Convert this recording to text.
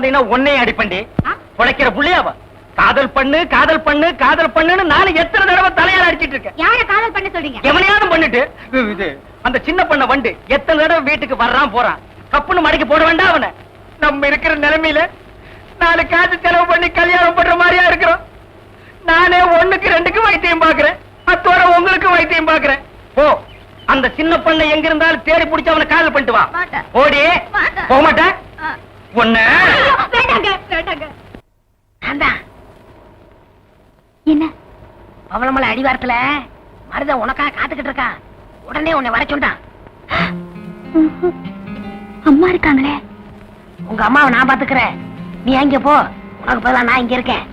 வந்தீங்கன்னா அடிப்பண்டி? புழைக்கிற புள்ளையாவ. காதல் பண்ணு காதல் பண்ணு காதல் பண்ணுன்னு நானும் எத்தனை தடவை தலையால அடிச்சிட்டு இருக்கேன். யார காதல் பண்ண சொல்றீங்க? எவனையாவது பண்ணிட்டு இது அந்த சின்ன பண்ண வண்டு எத்தனை தடவை வீட்டுக்கு வர்றான் போறான். கப்புன்னு மடக்கி போட வேண்டாம் அவனை. நம்ம இருக்கிற நிலைமையில நாலு காசு செலவு பண்ணி கல்யாணம் பண்ற மாதிரியா இருக்கிறோம். நானே ஒண்ணுக்கு ரெண்டுக்கு வைத்தியம் பாக்குறேன் அத்தோட உங்களுக்கு வைத்தியம் பாக்குறேன் போ. அந்த சின்ன பண்ண எங்க இருந்தாலும் தேடி பிடிச்சு அவனை காதல் பண்ணிட்டு வா. ஓடி. போக மாட்டேன். ஆ. என்ன? பவளமலை அடிவாரத்துல மருத உனக்காக காத்துக்கிட்டு இருக்கான் உடனே உன்னை வர சொல்றான். அம்மா இருக்காங்களே. உங்க அம்மாவை நான் பாத்துக்கிறேன். நீ அங்க போ. உனக்கு பதிலா நான் இங்க இருக்கேன்.